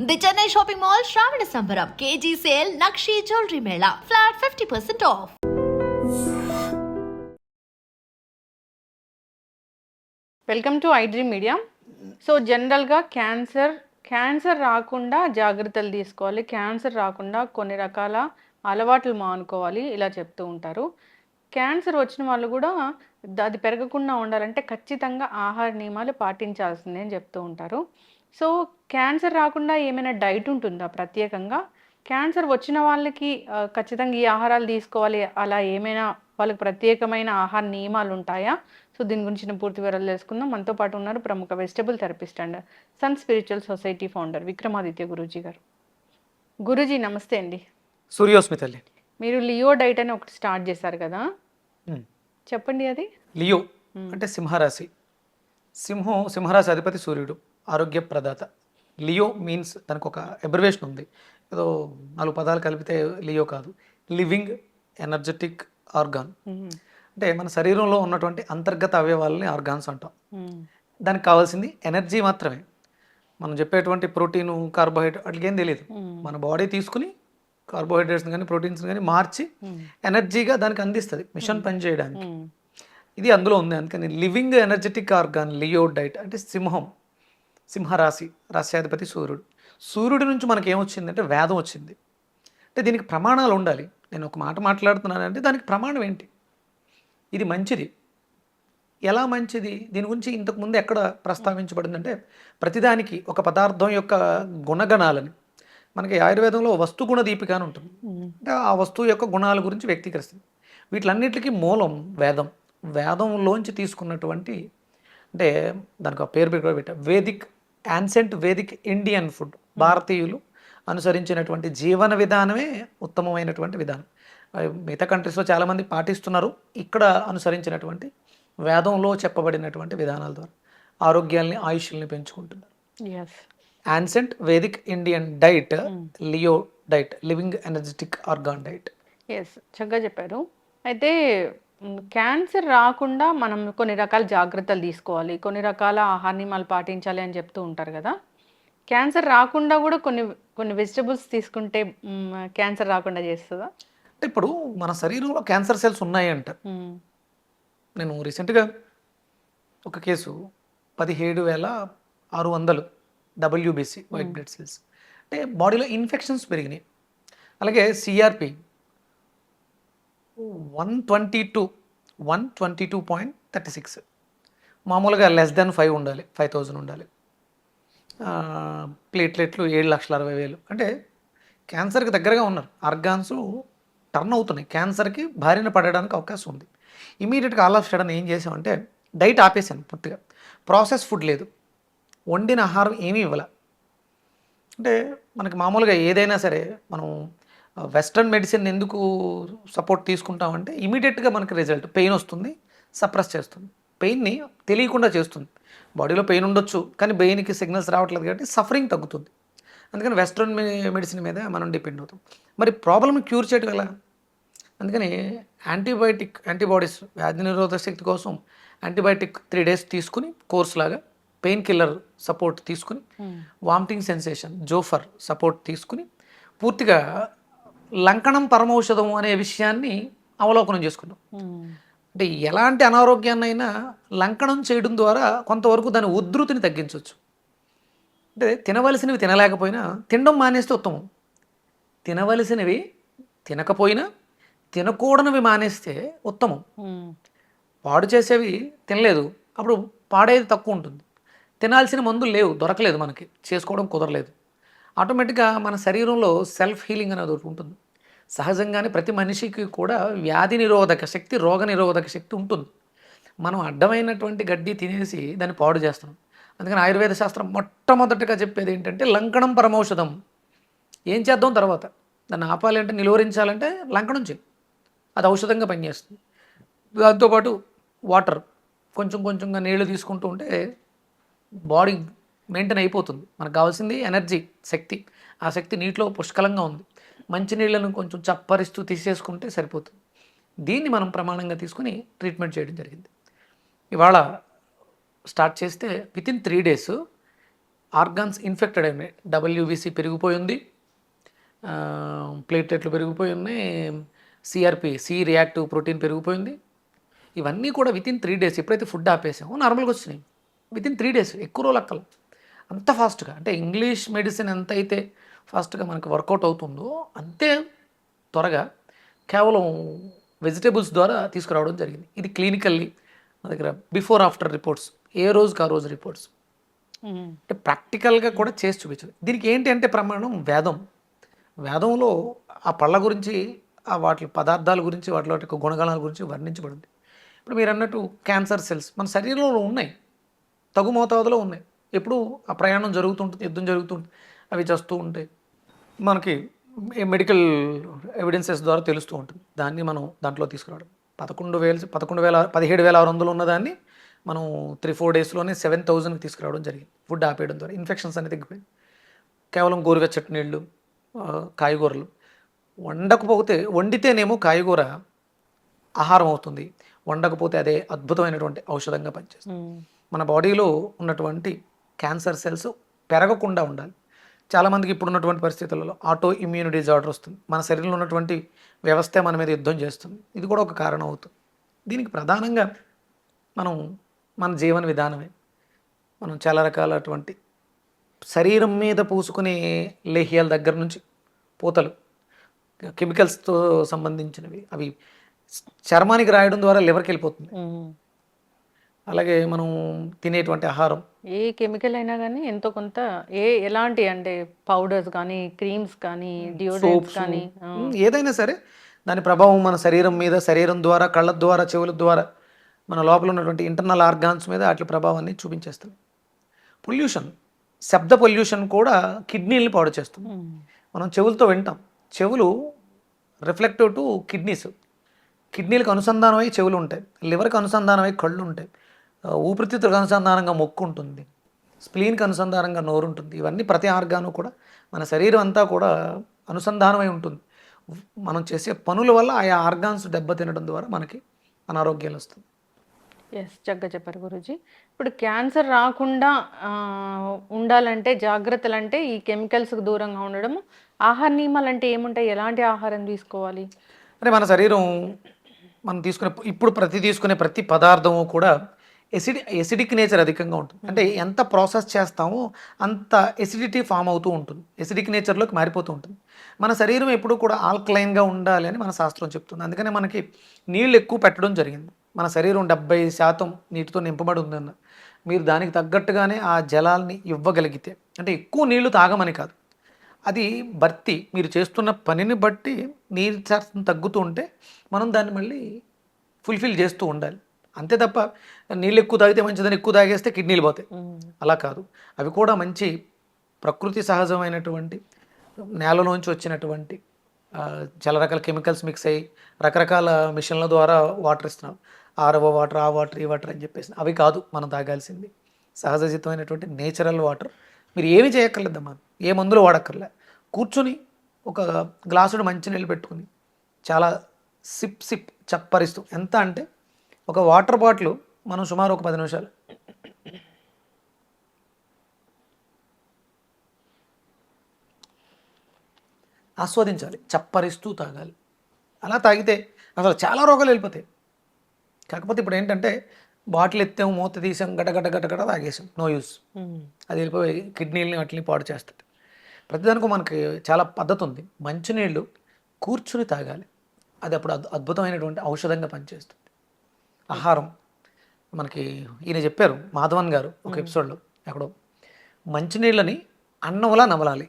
The Chennai shopping mall శ్రావణ సంబరం KG sale నక్షి jewellery Mela flat fifty percent off welcome to I dream media so జనరల్గా cancer cancer రాకుండా జాగ్రత్తలు తీసుకోవాలి క్యాన్సర్ రాకుండా కొన్ని రకాల అలవాట్లు మానుకోవాలి ఇలా చెప్తూ ఉంటారు క్యాన్సర్ వచ్చిన వాళ్ళు కూడా అది పెరగకుండా ఉండాలంటే ఖచ్చితంగా ఆహార నియమాలు పాటించాల్సిందే అని చెప్తూ ఉంటారు. సో క్యాన్సర్ రాకుండా ఏమైనా డైట్ ఉంటుందా ప్రత్యేకంగా? క్యాన్సర్ వచ్చిన వాళ్ళకి ఖచ్చితంగా ఈ ఆహారాలు తీసుకోవాలి. అలా ఏమైనా వాళ్ళకి ప్రత్యేకమైన ఆహార నియమాలు ఉంటాయా? సో దీని గురించి పూర్తి వివరాలు తెలుసుకుందాం. మనతో పాటు ఉన్నారు ప్రముఖ vegetable therapist and sun spiritual society founder Vikramaditya Guruji గారు. గురూజీ నమస్తే అండి. సూర్యోస్మి తల్లి. మీరు లియో డైట్ అని ఒకటి స్టార్ట్ చేశారు కదా. చెప్పండి అది. లియో అంటే సింహరాశి. సింహం సింహరాశి అధిపతి సూర్యుడు ఆరోగ్య ప్రదాత లియో మీన్స్ దానికి ఒక ఎబ్రివేషన్ ఉంది ఏదో నాలుగు పదాలు కలిపితే లియో కాదు లివింగ్ ఎనర్జెటిక్ ఆర్గాన్. అంటే మన శరీరంలో ఉన్నటువంటి అంతర్గత అవయవాలని ఆర్గాన్స్ అంటాం. దానికి కావాల్సింది ఎనర్జీ మాత్రమే మనం చెప్పేటువంటి ప్రోటీను కార్బోహైడ్రేట్ ఏం తెలియదు. మన బాడీ తీసుకుని కార్బోహైడ్రేట్స్ కానీ ప్రోటీన్స్ కానీ మార్చి. ఎనర్జీగా దానికి అందిస్తుంది మిషన్ పని చేయడానికి మ్మ్. ఇది అందులో ఉంది అందుకని living energetic organ Leo diet అంటే సింహం సింహరాశి రాశ్యాధిపతి సూర్యుడు. సూర్యుడి నుంచి మనకి ఏమొచ్చిందంటే వేదం వచ్చింది. అంటే దీనికి ప్రమాణాలు ఉండాలి. నేను ఒక మాట మాట్లాడుతున్నానంటే దానికి ప్రమాణం ఏంటి? ఇది మంచిది. ఎలా మంచిది? దీని గురించి ఇంతకుముందు ఎక్కడ ప్రస్తావించబడిందంటే ప్రతిదానికి ఒక పదార్థం యొక్క గుణగణాలని. మనకి ఆయుర్వేదంలో వస్తు గుణ దీపిక అని ఉంటుంది. అంటే ఆ వస్తువు యొక్క గుణాల గురించి వ్యక్తీకరిస్తుంది. వీటిలన్నిటికీ మూలం వేదం. వేదంలోంచి తీసుకున్నటువంటి అంటే దానికి ఆ పేరు కూడా పెట్టా Vedic ancient Vedic Indian food భారతీయులు అనుసరించినటువంటి జీవన విధానమే ఉత్తమమైనటువంటి విధానం. మిగతా కంట్రీస్లో చాలామంది పాటిస్తున్నారు. ఇక్కడ అనుసరించినటువంటి వేదంలో చెప్పబడినటువంటి విధానాల ద్వారా ఆరోగ్యాల్ని ఆయుష్ల్ని పెంచుకుంటున్నారు. Ancient Vedic Indian diet Leo diet living energetic organ diet yes చక్కగా చెప్పారు. అయితే క్యాన్సర్ రాకుండా మనం కొన్ని రకాల జాగ్రత్తలు తీసుకోవాలి. కొన్ని రకాల ఆహార నియమాలు పాటించాలి అని చెప్తూ ఉంటారు కదా. క్యాన్సర్ రాకుండా కూడా కొన్ని కొన్ని వెజిటబుల్స్ తీసుకుంటే క్యాన్సర్ రాకుండా చేస్తుందా? అంటే ఇప్పుడు మన శరీరంలో క్యాన్సర్ సెల్స్ ఉన్నాయి అంట మ్, నేను రీసెంట్గా ఒక కేసు పదిహేడు వేల ఆరు వందలు డబ్ల్యూబీసీ వైట్ బ్లడ్ సెల్స్. అంటే బాడీలో ఇన్ఫెక్షన్స్ పెరిగినాయి. అలాగే CRP one twenty two one twenty two point thirty six మామూలుగా లెస్ దెన్ ఫైవ్ ఉండాలి ఫైవ్ థౌజండ్ ఉండాలి. ప్లేట్లెట్లు ఏడు లక్షల అరవై వేలు. అంటే క్యాన్సర్కి దగ్గరగా ఉన్నారు. ఆర్గాన్స్ టర్న్ అవుతున్నాయి. క్యాన్సర్కి భారిన పడడానికి అవకాశం ఉంది. ఇమీడియట్గా ఆల్ ఆఫ్ సడన్ ఏం చేసామంటే డైట్ ఆపేసాను పూర్తిగా. ప్రాసెస్ ఫుడ్ లేదు. వండిన ఆహారం ఏమీ ఇవ్వాల. అంటే మనకి మామూలుగా ఏదైనా సరే మనం వెస్ట్రన్ మెడిసిన్ ఎందుకు సపోర్ట్ తీసుకుంటామంటే ఇమీడియట్గా మనకి రిజల్ట్ పెయిన్ వస్తుంది సప్రెస్ చేస్తుంది. పెయిన్ని తెలియకుండా చేస్తుంది. బాడీలో పెయిన్ ఉండొచ్చు కానీ బ్రెయిన్కి సిగ్నల్స్ రావట్లేదు కాబట్టి సఫరింగ్ తగ్గుతుంది. అందుకని వెస్ట్రన్ మెడిసిన్ మీద మనం డిపెండ్ అవుతాం. మరి ప్రాబ్లమ్ క్యూర్ చేయడం ఎలా? అందుకని యాంటీబయాటిక్ యాంటీబాడీస్ వ్యాధి నిరోధక శక్తి కోసం యాంటీబయాటిక్ త్రీ డేస్ తీసుకుని కోర్స్ లాగా పెయిన్ కిల్లర్ సపోర్ట్ తీసుకుని వామిటింగ్ సెన్సేషన్ జోఫర్ సపోర్ట్ తీసుకుని పూర్తిగా లంకణం పరమౌషధం అనే విషయాన్ని అవలోకనం చేసుకున్నాం. అంటే ఎలాంటి అనారోగ్యాన్నైనా లంకణం చేయడం ద్వారా కొంతవరకు దాని ఉధృతిని తగ్గించవచ్చు. అంటే తినవలసినవి తినలేకపోయినా తినడం మానేస్తే ఉత్తమం. తినవలసినవి తినకపోయినా తినకూడనివి మానేస్తే ఉత్తమం. పాడు చేసేవి తినలేదు. అప్పుడు పాడేది తక్కువ ఉంటుంది. తినాల్సిన మందులు లేవు. దొరకలేదు మనకి. చేసుకోవడం కుదరలేదు. ఆటోమేటిక్గా మన శరీరంలో సెల్ఫ్ హీలింగ్ అనేది ఒకటి ఉంటుంది. సహజంగానే ప్రతి మనిషికి కూడా వ్యాధి నిరోధక శక్తి రోగ నిరోధక శక్తి ఉంటుంది. మనం అడ్డమైనటువంటి గడ్డి తినేసి దాన్ని పాడు చేస్తాం అందుకని ఆయుర్వేద శాస్త్రం మొట్టమొదటిగా చెప్పేది ఏంటంటే లంకణం పరమౌషధం. ఏం చేద్దాం తర్వాత? దాన్ని ఆపాలి అంటే నిలువరించాలంటే లంకణం చేయి. అది ఔషధంగా పనిచేస్తుంది. దాంతోపాటు వాటర్. కొంచెం కొంచెంగా నీళ్ళు తీసుకుంటూ ఉంటే బాడీ మెయింటైన్ అయిపోతుంది. మనకు కావాల్సింది ఎనర్జీ శక్తి. ఆ శక్తి నీటిలో పుష్కలంగా ఉంది. మంచినీళ్ళను కొంచెం చప్పరిస్తూ తీసేసుకుంటే సరిపోతుంది. దీన్ని మనం ప్రమాణంగా తీసుకుని ట్రీట్మెంట్ చేయడం జరిగింది. ఇవాళ స్టార్ట్ చేస్తే with in three days organs infected అయినాయి డబ్ల్యూబీసీ పెరిగిపోయింది ప్లేటెట్లు ప్లేట్లెట్లు పెరిగిపోయి ఉన్నాయి. సిఆర్పి సి రియాక్టివ్ ప్రోటీన్ పెరిగిపోయింది ఇవన్నీ కూడా విత్ ఇన్ త్రీ డేస్ ఎప్పుడైతే ఫుడ్ ఆపేసామో నార్మల్గా వచ్చినాయి. విత్ ఇన్ త్రీ డేస్ ఎక్కువ రోజులు అక్కలు అంత ఫాస్ట్గా. అంటే ఇంగ్లీష్ మెడిసిన్ ఎంత అయితే ఫాస్ట్గా మనకు వర్కౌట్ అవుతుందో అంతే త్వరగా కేవలం వెజిటేబుల్స్ ద్వారా తీసుకురావడం జరిగింది. ఇది క్లినికల్లీ మా దగ్గర బిఫోర్ ఆఫ్టర్ రిపోర్ట్స్ ఏ రోజుకి ఆ రోజు రిపోర్ట్స్. అంటే ప్రాక్టికల్గా కూడా చేసి చూపించదు దీనికి ఏంటి అంటే ప్రమాణం? వేదం. వేదంలో ఆ పళ్ళ గురించి ఆ వాటి పదార్థాల గురించి వాటి యొక్క గుణగణాల గురించి వర్ణించబడింది. ఇప్పుడు మీరు అన్నట్టు క్యాన్సర్ సెల్స్ మన శరీరంలో ఉన్నాయి. తగు మోతాదులో ఉన్నాయి. ఎప్పుడు ఆ ప్రయాణం జరుగుతుంటుంది యుద్ధం జరుగుతుంటుంది అవి చేస్తూ ఉంటాయి మనకి మెడికల్ ఎవిడెన్సెస్ ద్వారా తెలుస్తూ ఉంటుంది. దాన్ని మనం దాంట్లో తీసుకురావడం. పదకొండు వేల పదకొండు వేల పదిహేడు వేల ఆరు వందలు ఉన్నదాన్ని మనం త్రీ ఫోర్ డేస్లోనే సెవెన్ థౌజండ్కి తీసుకురావడం జరిగింది. ఫుడ్ ఆపేయడం ద్వారా. ఇన్ఫెక్షన్స్ అనేది తగ్గిపోయింది కేవలం గోరువెచ్చటి నీళ్ళు కాయగూరలు. వండకపోతే వండితేనేమో కాయగూర ఆహారం అవుతుంది. వండకపోతే అదే అద్భుతమైనటువంటి ఔషధంగా పనిచేస్తుంది. మన బాడీలో ఉన్నటువంటి క్యాన్సర్ సెల్స్ పెరగకుండా ఉండాలి. చాలామందికి ఇప్పుడు ఉన్నటువంటి పరిస్థితులలో ఆటో ఇమ్యూనిటీ డిజార్డర్ వస్తుంది. మన శరీరంలో ఉన్నటువంటి వ్యవస్థ మన మీద యుద్ధం చేస్తుంది. ఇది కూడా ఒక కారణం అవుతుంది. దీనికి ప్రధానంగా మనం మన జీవన విధానమే. మనం చాలా రకాలటువంటి శరీరం మీద పూసుకునే లేహ్యాల దగ్గర నుంచి పూతలు కెమికల్స్తో సంబంధించినవి అవి చర్మానికి రాయడం ద్వారా లివర్కి వెళ్ళిపోతుంది. అలాగే మనం తినేటువంటి ఆహారం. ఏ కెమికల్ అయినా కానీ ఎంతో కొంత ఏ ఎలాంటి అంటే పౌడర్స్ కానీ క్రీమ్స్ కానీ డియోడ్రెంట్స్ కానీ ఏదైనా సరే దాని ప్రభావం మన శరీరం మీద శరీరం ద్వారా కళ్ళ ద్వారా చెవుల ద్వారా మన లోపల ఉన్నటువంటి ఇంటర్నల్ ఆర్గాన్స్ మీద వాటి ప్రభావాన్ని చూపించేస్తుంది. పొల్యూషన్ శబ్ద పొల్యూషన్ కూడా కిడ్నీని పాడు చేస్తుంది. మనం చెవులతో వింటాం. చెవులు రిఫ్లెక్టివ్ టు కిడ్నీస్ కిడ్నీలకు అనుసంధానమై చెవులు ఉంటాయి. లివర్కి అనుసంధానమై కళ్ళు ఉంటాయి. ఊపిరితిత్తులకు అనుసంధానంగా మొక్కు ఉంటుంది. స్ప్లీన్కి అనుసంధానంగా నోరు ఉంటుంది. ఇవన్నీ ప్రతి ఆర్గాను కూడా మన శరీరం అంతా కూడా అనుసంధానమై ఉంటుంది. మనం చేసే పనుల వల్ల ఆయా ఆర్గాన్స్ దెబ్బతినడం ద్వారా మనకి అనారోగ్యాలు వస్తుంది ఎస్ చక్కగా చెప్పారు గురుజీ. ఇప్పుడు క్యాన్సర్ రాకుండా ఉండాలంటే జాగ్రత్తలు అంటే ఈ కెమికల్స్కి దూరంగా ఉండడం ఆహార నియమాలు అంటే ఏముంటాయి? ఎలాంటి ఆహారం తీసుకోవాలి? అంటే మన శరీరం మనం తీసుకునే ఇప్పుడు ప్రతి తీసుకునే ప్రతి పదార్థము కూడా ఎసిడి ఎసిడిక్ నేచర్ అధికంగా ఉంటుంది. అంటే ఎంత ప్రాసెస్ చేస్తామో అంత ఎసిడిటీ ఫామ్ అవుతూ ఉంటుంది. ఎసిడిక్ నేచర్లోకి మారిపోతూ ఉంటుంది. మన శరీరం ఎప్పుడు కూడా ఆల్కలైన్గా ఉండాలి అని మన శాస్త్రం చెప్తుంది. అందుకనే మనకి నీళ్ళు ఎక్కువ పెట్టడం జరిగింది. మన శరీరం డెబ్బై శాతం నీటితో నింపబడి ఉందన్న మీరు దానికి తగ్గట్టుగానే ఆ జలాల్ని ఇవ్వగలిగితే. అంటే ఎక్కువ నీళ్ళు తాగమని కాదు. అది భర్తీ. మీరు చేస్తున్న పనిని బట్టి నీరు శాతం తగ్గుతూ ఉంటే మనం దాన్ని మళ్ళీ ఫుల్ఫిల్ చేస్తూ ఉండాలి. అంతే తప్ప నీళ్ళు ఎక్కువ తాగితే మంచిదని ఎక్కువ తాగేస్తే కిడ్నీలు పోతాయి. అలా కాదు. అవి కూడా మంచి ప్రకృతి సహజమైనటువంటి నేలలోంచి వచ్చినటువంటి చాలా రకాల కెమికల్స్ మిక్స్ అయ్యి రకరకాల మిషన్ల ద్వారా వాటర్ ఇస్తున్నాం. ఆరవ వాటర్ ఆ వాటర్ ఈ వాటర్ అని చెప్పేసి. అవి కాదు మనం తాగాల్సింది. సహజసిద్ధమైనటువంటి నేచురల్ వాటర్. మీరు ఏమి చేయక్కర్లేదమ్మా. ఏ మందులు వాడక్కర్లే. కూర్చొని ఒక గ్లాసుడు మంచినీళ్ళు పెట్టుకుని చాలా సిప్ సిప్ చప్పరిస్తూ. ఎంత అంటే ఒక వాటర్ బాటిల్ మనం సుమారు ఒక పది నిమిషాలు. ఆస్వాదించాలి చప్పరిస్తూ తాగాలి. అలా తాగితే అసలు చాలా రోగాలు వెళ్ళిపోతాయి. కాకపోతే ఇప్పుడు ఏంటంటే బాటిల్ ఎత్తాము మూత తీసాం గట గట గట గట తాగేసాం. నో యూస్ అది వెళ్ళిపోయి కిడ్నీలని వాటిని పాడు చేస్తుంది. ప్రతిదానికి మనకి చాలా పద్ధతి ఉంది. మంచినీళ్ళు కూర్చుని తాగాలి. అది అప్పుడు అద్- అద్భుతమైనటువంటి ఔషధంగా పనిచేస్తుంది. ఆహారం. మనకి ఈయన చెప్పారు మాధవన్ గారు ఒక ఎపిసోడ్లో ఎక్కడో మంచినీళ్ళని అన్నంలా నమలాలి.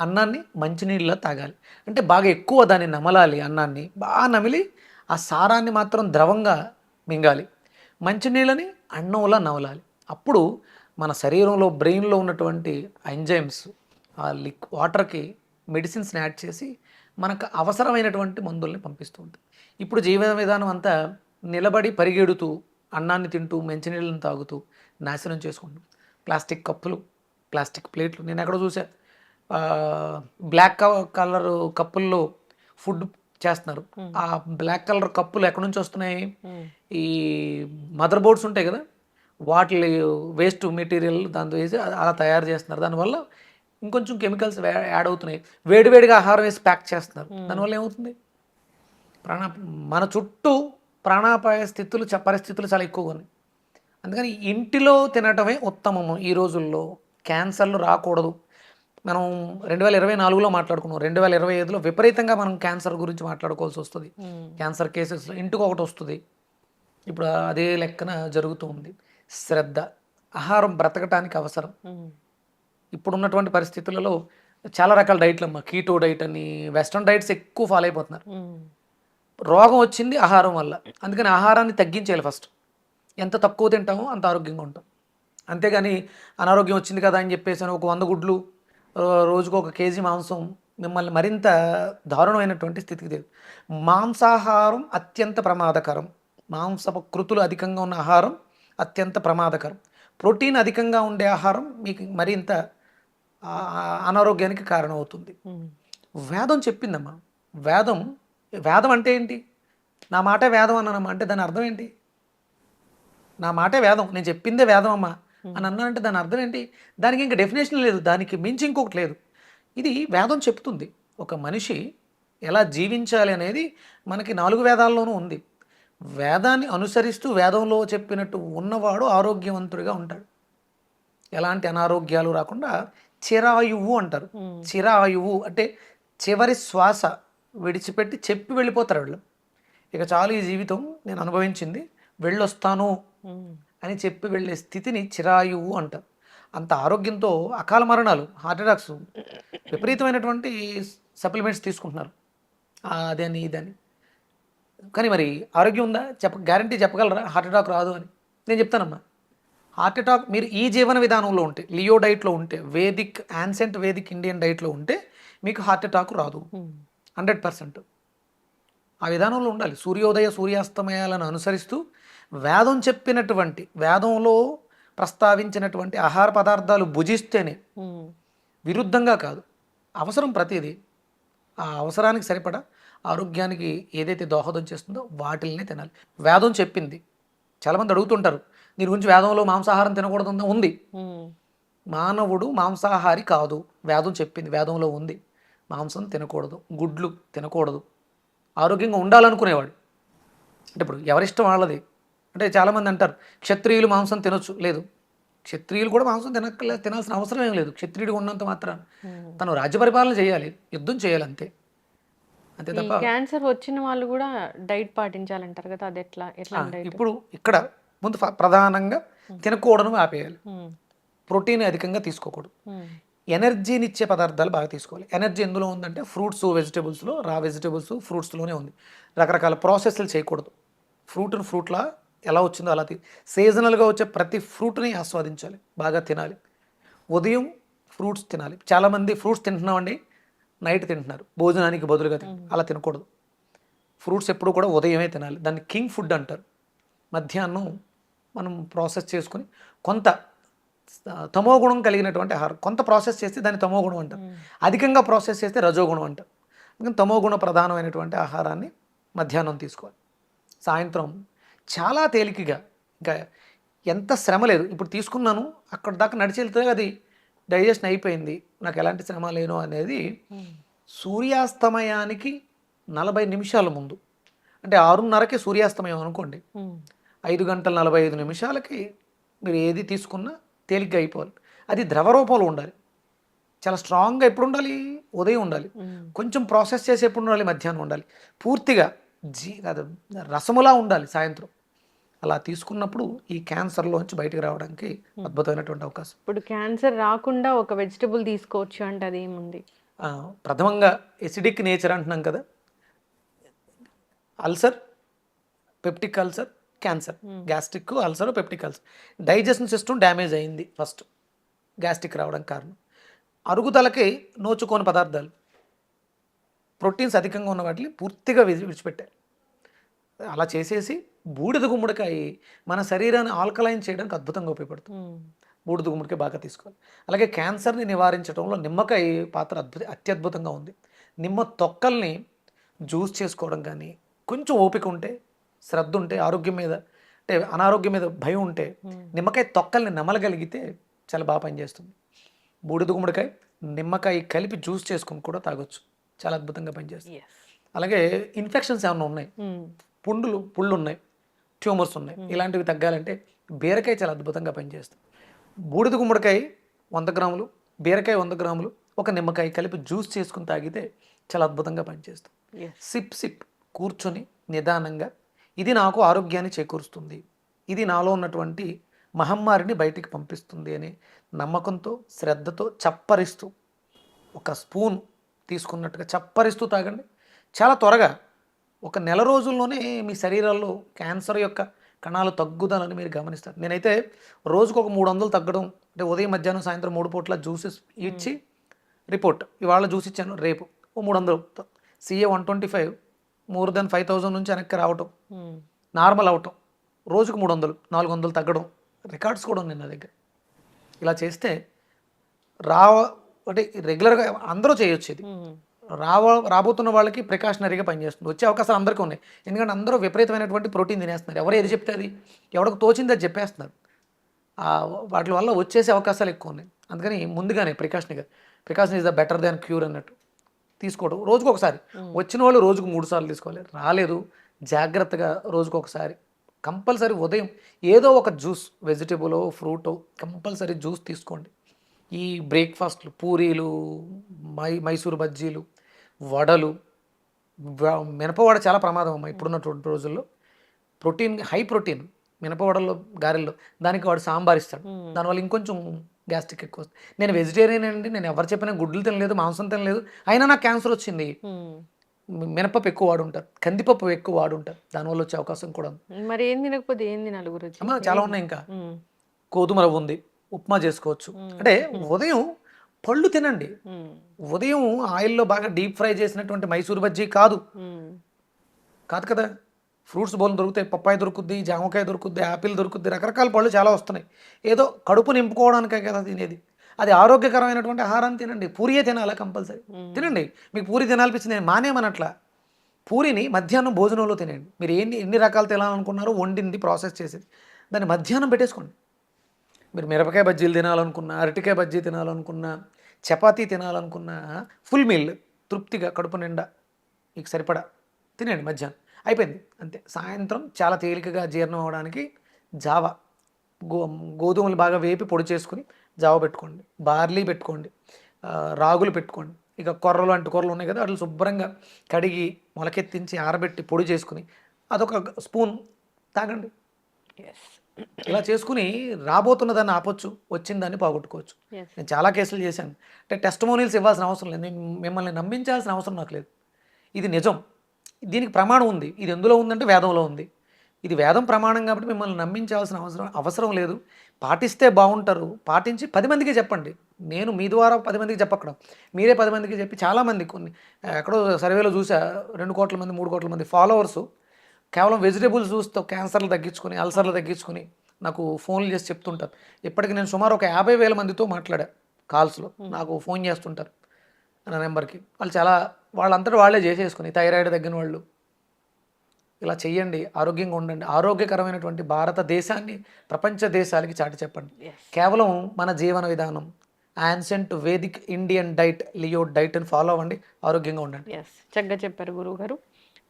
అన్నాన్ని మంచినీళ్ళలో తాగాలి. అంటే బాగా ఎక్కువ దాన్ని నమలాలి అన్నాన్ని. బాగా నమిలి ఆ సారాన్ని మాత్రం ద్రవంగా మింగాలి. మంచినీళ్ళని అన్నంలా నమలాలి. అప్పుడు మన శరీరంలో బ్రెయిన్లో ఉన్నటువంటి ఎంజైమ్స్ ఆ లిక్ వాటర్కి మెడిసిన్స్ని యాడ్ చేసి మనకు అవసరమైనటువంటి మందుల్ని పంపిస్తూ ఉంటుంది. ఇప్పుడు జీవన విధానం అంతా నిలబడి పరిగెడుతూ అన్నాన్ని తింటూ మంచినీళ్ళని తాగుతూ నాశనం చేసుకుంటాం. ప్లాస్టిక్ కప్పులు ప్లాస్టిక్ ప్లేట్లు. నేను ఎక్కడో చూసా బ్లాక్ కలర్ కప్పుల్లో ఫుడ్ చేస్తున్నారు. ఆ బ్లాక్ కలర్ కప్పులు ఎక్కడి నుంచి వస్తున్నాయి? ఈ మదర్ బోర్డ్స్ ఉంటాయి కదా? వాటి వేస్ట్ మెటీరియల్ దాంతో వేసి అలా తయారు చేస్తున్నారు. దానివల్ల ఇంకొంచెం కెమికల్స్ యాడ్ అవుతున్నాయి. వేడివేడిగా ఆహారం వేసి ప్యాక్ చేస్తున్నారు. దానివల్ల ఏమవుతుంది? ప్రాణ మన చుట్టూ ప్రాణాపాయ స్థితులు చ- పరిస్థితులు చాలా ఎక్కువగా ఉన్నాయి. అందుకని ఇంటిలో తినటమే ఉత్తమము ఈ రోజుల్లో. క్యాన్సర్లు రాకూడదు. మనం రెండు వేల ఇరవై నాలుగులో మాట్లాడుకున్నాం. రెండు వేల ఇరవై ఐదులో విపరీతంగా మనం క్యాన్సర్ గురించి మాట్లాడుకోవాల్సి వస్తుంది. క్యాన్సర్ కేసెస్లో ఇంటికి ఒకటి వస్తుంది. ఇప్పుడు అదే లెక్కన జరుగుతూ ఉంది. శ్రద్ధ ఆహారం బ్రతకటానికి అవసరం. ఇప్పుడున్నటువంటి పరిస్థితులలో చాలా రకాల డైట్లు అమ్మ కీటో డైట్ అని వెస్ట్రన్ డైట్స్ ఎక్కువ ఫాలో అయిపోతున్నారు. రోగం వచ్చింది ఆహారం వల్ల. అందుకని ఆహారాన్ని తగ్గించేయాలి ఫస్ట్. ఎంత తక్కువ తింటామో అంత ఆరోగ్యంగా ఉంటాం. అంతేగాని అనారోగ్యం వచ్చింది కదా అని చెప్పేసి అని ఒక వంద గుడ్లు రోజుకు ఒక కేజీ మాంసం మిమ్మల్ని మరింత దారుణమైనటువంటి స్థితికి తెలు మాంసాహారం అత్యంత ప్రమాదకరం. మాంసపు కృతులు అధికంగా ఉన్న ఆహారం అత్యంత ప్రమాదకరం. ప్రోటీన్ అధికంగా ఉండే ఆహారం మీకు మరింత అనారోగ్యానికి కారణమవుతుంది. వేదం చెప్పిందమ్మా. వేదం వేదం అంటే ఏంటి? నా మాట వేదం అన్నానమ్మా అంటే దాని అర్థం ఏంటి? నా మాటే వేదం. నేను చెప్పిందే వేదం అమ్మా. అని అన్నానంటే దాని అర్థం ఏంటి? దానికి ఇంకా డెఫినేషన్ లేదు. దానికి మించి ఇంకొకటి లేదు. ఇది వేదం చెప్తుంది. ఒక మనిషి ఎలా జీవించాలి అనేది మనకి నాలుగు వేదాల్లోనూ ఉంది. వేదాన్ని అనుసరిస్తూ వేదంలో చెప్పినట్టు ఉన్నవాడు ఆరోగ్యవంతుడిగా ఉంటాడు. ఎలాంటి అనారోగ్యాలు రాకుండా చిరాయువు అంటారు. చిరాయువు అంటే చివరి శ్వాస. విడిచిపెట్టి చెప్పి వెళ్ళిపోతారు వీళ్ళు. ఇక చాలు ఈ జీవితం నేను అనుభవించింది వెళ్ళొస్తాను అని చెప్పి వెళ్ళే స్థితిని చిరాయువు అంటారు అంత ఆరోగ్యంతో అకాల మరణాలు హార్ట్ అటాక్స్ విపరీతమైనటువంటి సప్లిమెంట్స్ తీసుకుంటున్నారు. అదని ఇదని కానీ మరి ఆరోగ్యం ఉందా? చెప్ప గ్యారంటీ చెప్పగలరా? హార్ట్ అటాక్ రాదు అని. నేను చెప్తానమ్మా. హార్ట్ అటాక్ మీరు ఈ జీవన విధానంలో ఉంటే లియో డైట్లో ఉంటే వేదిక్ యాన్సెంట్ వేదిక్ ఇండియన్ డైట్లో ఉంటే మీకు హార్ట్ అటాక్ రాదు. Hundred percent. ఆ విధానంలో ఉండాలి. సూర్యోదయ సూర్యాస్తమయాలను అనుసరిస్తూ వేదం చెప్పినటువంటి వేదంలో ప్రస్తావించినటువంటి ఆహార పదార్థాలు భుజిస్తేనే విరుద్ధంగా కాదు. అవసరం ప్రతిదీ. ఆ అవసరానికి సరిపడా ఆరోగ్యానికి ఏదైతే దోహదం చేస్తుందో వాటిల్నే తినాలి. వేదం చెప్పింది. చాలామంది అడుగుతుంటారు దీని గురించి వేదంలో మాంసాహారం తినకూడదు ఉందా? ఉంది మానవుడు మాంసాహారి కాదు. వేదం చెప్పింది వేదంలో ఉంది. మాంసం తినకూడదు గుడ్లు తినకూడదు ఆరోగ్యంగా ఉండాలనుకునేవాడు అంటే ఇప్పుడు ఎవరిష్టం వాళ్ళది? అంటే చాలామంది అంటారు క్షత్రియులు మాంసం తినొచ్చు. లేదు క్షత్రియులు కూడా మాంసం తినక్కలే తినాల్సిన అవసరం ఏం లేదు. క్షత్రియుడు ఉన్నంత మాత్రం తను రాజ్య పరిపాలన చేయాలి యుద్ధం చేయాలి అంతే. అంతే తప్ప క్యాన్సర్ వచ్చిన వాళ్ళు కూడా డైట్ పాటించాలంటారు కదా అది ఎట్లా ఎట్లా ఇప్పుడు ఇక్కడ ముందు ప్రధానంగా తినకూడదు ఆపేయాలి. ప్రోటీన్ అధికంగా తీసుకోకూడదు. ఎనర్జీనిచ్చే పదార్థాలు బాగా తీసుకోవాలి. ఎనర్జీ ఎందులో ఉందంటే ఫ్రూట్స్ వెజిటేబుల్స్లో రా వెజిటేబుల్స్ ఫ్రూట్స్లోనే ఉంది. రకరకాల ప్రాసెస్లు చేయకూడదు. ఫ్రూట్ని ఫ్రూట్లా ఎలా వచ్చిందో అలా సీజనల్గా వచ్చే ప్రతి ఫ్రూట్ని ఆస్వాదించాలి. బాగా తినాలి. ఉదయం ఫ్రూట్స్ తినాలి. చాలామంది ఫ్రూట్స్ తింటున్నామండి నైట్ తింటున్నారు. భోజనానికి బదులుగా అలా తినకూడదు. ఫ్రూట్స్ ఎప్పుడు కూడా ఉదయమే తినాలి. దాన్ని కింగ్ ఫుడ్ అంటారు. మధ్యాహ్నం మనం ప్రాసెస్ చేసుకుని కొంత తమో గుణం కలిగినటువంటి ఆహారం. కొంత ప్రాసెస్ చేస్తే దాన్ని తమో గుణం అంటారు అధికంగా ప్రాసెస్ చేస్తే రజోగుణం అంటారు. అందుకని తమో గుణ ప్రధానమైనటువంటి ఆహారాన్ని మధ్యాహ్నం తీసుకోవాలి. సాయంత్రం చాలా తేలికగా ఇంకా ఎంత శ్రమ లేదు. ఇప్పుడు తీసుకున్నాను అక్కడ దాకా నడిచి వెళ్తే అది డైజెషన్ అయిపోయింది. నాకు ఎలాంటి శ్రమ లేను అనేది సూర్యాస్తమయానికి నలభై నిమిషాల ముందు. అంటే ఆరున్నరకి సూర్యాస్తమయం అనుకోండి. ఐదు గంటల నలభై ఐదు నిమిషాలకి మీరు ఏది తీసుకున్నా తేలిగ్గా అయిపోవాలి. అది ద్రవ రూపంలో ఉండాలి. చాలా స్ట్రాంగ్గా ఎప్పుడు ఉండాలి? ఉదయం ఉండాలి. కొంచెం ప్రాసెస్ చేసి ఎప్పుడు ఉండాలి మధ్యాహ్నం ఉండాలి. పూర్తిగా జీ కాదు రసములా ఉండాలి సాయంత్రం. అలా తీసుకున్నప్పుడు ఈ క్యాన్సర్లోంచి బయటకు రావడానికి అద్భుతమైనటువంటి అవకాశం. ఇప్పుడు క్యాన్సర్ రాకుండా ఒక వెజిటబుల్ తీసుకోవచ్చు అంటే అది ఏముంది ప్రథమంగా ఎసిడిక్ నేచర్ అంటున్నాం కదా. Ulcer peptic ulcer cancer gastric ulcer peptic ulcer digestion system damage అయింది ఫస్ట్. గ్యాస్ట్రిక్ రావడానికి కారణం. అరుగుదలకి నోచుకోని పదార్థాలు. ప్రోటీన్స్ అధికంగా ఉన్న వాటిని పూర్తిగా విడి- విడిచిపెట్టాయి. అలా చేసేసి బూడిద గుమ్మడికాయ మన శరీరాన్ని ఆల్కలైన్ చేయడానికి అద్భుతంగా ఉపయోగపడుతుంది. బూడిద గుమ్మడికాయ బాగా తీసుకోవాలి. అలాగే క్యాన్సర్ని నివారించడంలో నిమ్మకాయ పాత్ర అద్భుత అత్యద్భుతంగా ఉంది. నిమ్మ తొక్కల్ని జ్యూస్ చేసుకోవడం కానీ కొంచెం ఓపిక ఉంటే శ్రద్ధ ఉంటే ఆరోగ్యం మీద అంటే అనారోగ్యం మీద భయం ఉంటే నిమ్మకాయ తొక్కల్ని నమలగలిగితే చాలా బాగా పనిచేస్తుంది బూడిద గుమ్మడికాయ నిమ్మకాయ కలిపి జ్యూస్ చేసుకుని కూడా తాగొచ్చు. చాలా అద్భుతంగా పనిచేస్తుంది అలాగే ఇన్ఫెక్షన్స్ ఏమైనా ఉన్నాయి? పుండులు పుళ్ళు ఉన్నాయి ట్యూమర్స్ ఉన్నాయి. ఇలాంటివి తగ్గాలంటే బీరకాయ చాలా అద్భుతంగా పనిచేస్తుంది బూడిద గుమ్మడికాయ వంద గ్రాములు బీరకాయ వంద గ్రాములు ఒక నిమ్మకాయ కలిపి జ్యూస్ చేసుకుని తాగితే చాలా అద్భుతంగా పనిచేస్తుంది సిప్ సిప్ కూర్చొని నిదానంగా ఇది నాకు ఆరోగ్యాన్ని చేకూరుస్తుంది. ఇది నాలో ఉన్నటువంటి మహమ్మారిని బయటికి పంపిస్తుంది అని నమ్మకంతో శ్రద్ధతో చప్పరిస్తూ ఒక స్పూన్ తీసుకున్నట్టుగా చప్పరిస్తూ తాగండి. చాలా త్వరగా ఒక నెల రోజుల్లోనే మీ శరీరాల్లో క్యాన్సర్ యొక్క కణాలు తగ్గుదలని మీరు గమనిస్తారు. నేనైతే రోజుకు ఒక మూడు వందలు తగ్గడం అంటే ఉదయం మధ్యాహ్నం సాయంత్రం మూడు పూట్ల జ్యూసెస్ ఇచ్చి రిపోర్ట్. ఇవాళ జ్యూస్ ఇచ్చాను రేపు ఓ మూడు వందలు. CA one twenty five more than five thousand నుంచి వెనక్కి రావటం. నార్మల్ అవటం. రోజుకు మూడు వందలు నాలుగు వందలు తగ్గడం. రికార్డ్స్ కూడా ఉన్నాయి నా దగ్గర. ఇలా చేస్తే రావ అంటే రెగ్యులర్గా అందరూ చేయొచ్చు ఇది. రావ రాబోతున్న వాళ్ళకి ప్రికాషనరీగా పనిచేస్తుంది. వచ్చే అవకాశాలు అందరికీ ఉన్నాయి. ఎందుకంటే అందరూ విపరీతమైనటువంటి ప్రోటీన్ తినేస్తున్నారు. ఎవరు ఏది చెప్తే అది. ఎవరికి తోచింది అది చెప్పేస్తున్నారు. వాటి వల్ల వచ్చేసే అవకాశాలు ఎక్కువ ఉన్నాయి. అందుకని ముందుగానే ప్రికాషన్గా precaution is the better than cure అన్నట్టు. తీసుకోవడం. రోజుకు ఒకసారి వచ్చిన వాళ్ళు రోజుకు మూడు సార్లు తీసుకోవాలి. రాలేదు. జాగ్రత్తగా రోజుకు ఒకసారి కంపల్సరీ ఉదయం ఏదో ఒక జ్యూస్ వెజిటేబుల్ ఫ్రూటో కంపల్సరీ జ్యూస్ తీసుకోండి. ఈ బ్రేక్ఫాస్ట్లు పూరీలు మై మైసూరు బజ్జీలు వడలు మినపవడ చాలా ప్రమాదం అమ్మా ఇప్పుడున్నటువంటి రోజుల్లో. ప్రోటీన్ హై ప్రోటీన్ మినపవడల్లో గారెల్లో దానికి వాడు సాంబార్ ఇస్తాడు. దానివల్ల ఇంకొంచెం గ్యాస్ట్రిక్ ఎక్కువ వస్తుంది. నేను వెజిటేరియన్ అండి నేను ఎవరు చెప్పినా గుడ్లు తినలేదు మాంసం తినలేదు. అయినా నాకు క్యాన్సర్ వచ్చింది. మినపప్పు ఎక్కువ వాడుంటారు. కందిపప్పు ఎక్కువ వాడుంటారు. దానివల్ల వచ్చే అవకాశం కూడా ఉంది. మరి ఏం తినకపోతే ఏం తినాలి గురించి అమ్మా చాలా ఉన్నాయి ఇంకా. గోధుమ రవ్వ ఉంది. ఉప్మా చేసుకోవచ్చు. అంటే ఉదయం పళ్ళు తినండి. ఉదయం ఆయిల్లో బాగా డీప్ ఫ్రై చేసినటువంటి మైసూర్ బజ్జీ కాదు. కాదు కదా? ఫ్రూట్స్ బౌల్ దొరుకుతాయి పప్పాయ దొరుకుద్ది జామకాయ దొరుకుద్ది యాపిల్ దొరుకుద్ది రకరకాల పళ్ళు చాలా వస్తున్నాయి. ఏదో కడుపు నింపుకోవడానికే కదా తినేది. అది ఆరోగ్యకరమైనటువంటి ఆహారాన్ని తినండి. పూరియే తినాలా కంపల్సరీ. తినండి. మీకు పూరి తినాలనిపించింది నేను మానేమనట్లా. పూరిని మధ్యాహ్నం భోజనంలో తినండి మీరు ఎన్ని ఎన్ని రకాలు తినాలనుకున్నారో వండింది ప్రాసెస్ చేసేది. దాన్ని మధ్యాహ్నం పెట్టేసుకోండి. మీరు మిరపకాయ బజ్జీలు తినాలనుకున్నా అరటికాయ బజ్జీ తినాలనుకున్నా చపాతీ తినాలనుకున్నా ఫుల్ మీల్ తృప్తిగా కడుపు నిండా మీకు సరిపడా. తినండి మధ్యాహ్నం. అయిపోయింది. అంతే. సాయంత్రం చాలా తేలికగా జీర్ణం అవడానికి జావ గో గోధుమలు బాగా వేపి పొడి చేసుకుని జావ పెట్టుకోండి. బార్లీ పెట్టుకోండి. రాగులు పెట్టుకోండి. ఇక కొర్రలు అంటు కొర్రలు ఉన్నాయి కదా వాటిని శుభ్రంగా కడిగి మొలకెత్తించి ఆరబెట్టి పొడి చేసుకుని అదొక స్పూన్ తాగండి. ఇలా చేసుకుని రాబోతున్న దాన్ని ఆపొచ్చు వచ్చిన దాన్ని పోగొట్టుకోవచ్చు నేను చాలా కేసులు చేశాను. అంటే టెస్టమోనియల్స్ ఇవ్వాల్సిన అవసరం లేదు. మిమ్మల్ని నమ్మించాల్సిన అవసరం నాకు లేదు. ఇది నిజం. దీనికి ప్రమాణం ఉంది. ఇది ఎందులో ఉందంటే వేదంలో ఉంది. ఇది వేదం ప్రమాణం కాబట్టి మిమ్మల్ని నమ్మించాల్సిన అవసరం అవసరం లేదు. పాటిస్తే బాగుంటారు. పాటించి పది మందికి చెప్పండి. నేను మీ ద్వారా పది మందికి చెప్పక్కడం. మీరే పది మందికి చెప్పి చాలామంది కొన్ని ఎక్కడో సర్వేలో చూసా రెండు కోట్ల మంది మూడు కోట్ల మంది ఫాలోవర్సు కేవలం వెజిటేబుల్స్ చూస్తూ క్యాన్సర్లు తగ్గించుకొని అల్సర్లు తగ్గించుకొని నాకు ఫోన్లు చేసి చెప్తుంటారు. ఇప్పటికి నేను సుమారు ఒక యాభై వేల మందితో మాట్లాడా కాల్స్లో. నాకు ఫోన్ చేస్తుంటారు. నా నెంబర్కి. వాళ్ళు చాలా వాళ్ళంతటా వాళ్ళే చేసేసుకుని థైరాయిడ్ తగ్గిన వాళ్ళు. ఇలా చెయ్యండి ఆరోగ్యంగా ఉండండి. ఆరోగ్యకరమైనటువంటి భారతదేశాన్ని ప్రపంచ దేశాలకి చాటి చెప్పండి. కేవలం మన జీవన విధానం ancient Vedic Indian diet Leo diet అని ఫాలో అవ్వండి ఆరోగ్యంగా ఉండండి. చక్కగా చెప్పారు గురువు గారు.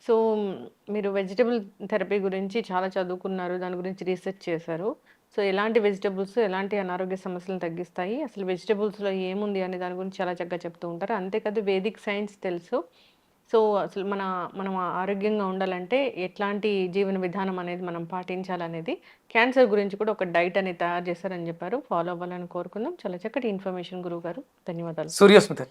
సో మీరు వెజిటబుల్ థెరపీ గురించి చాలా చదువుకున్నారు దాని గురించి రీసెర్చ్ చేశారు. సో ఎలాంటి వెజిటబుల్స్ ఎలాంటి అనారోగ్య సమస్యలను తగ్గిస్తాయి అసలు వెజిటబుల్స్లో ఏముంది అనే దాని గురించి చాలా చక్కగా చెప్తూ ఉంటారు. అంతేకాదు వేదిక్ సైన్స్ తెలుసు. సో అసలు మన మనం ఆరోగ్యంగా ఉండాలంటే ఎట్లాంటి జీవన విధానం అనేది మనం పాటించాలనేది క్యాన్సర్ గురించి కూడా ఒక డైట్ అనేది తయారు చేశారని చెప్పారు. ఫాలో అవ్వాలని కోరుకుందాం. చాలా చక్కటి ఇన్ఫర్మేషన్ గురువు గారు. ధన్యవాదాలు. సూర్యస్మిత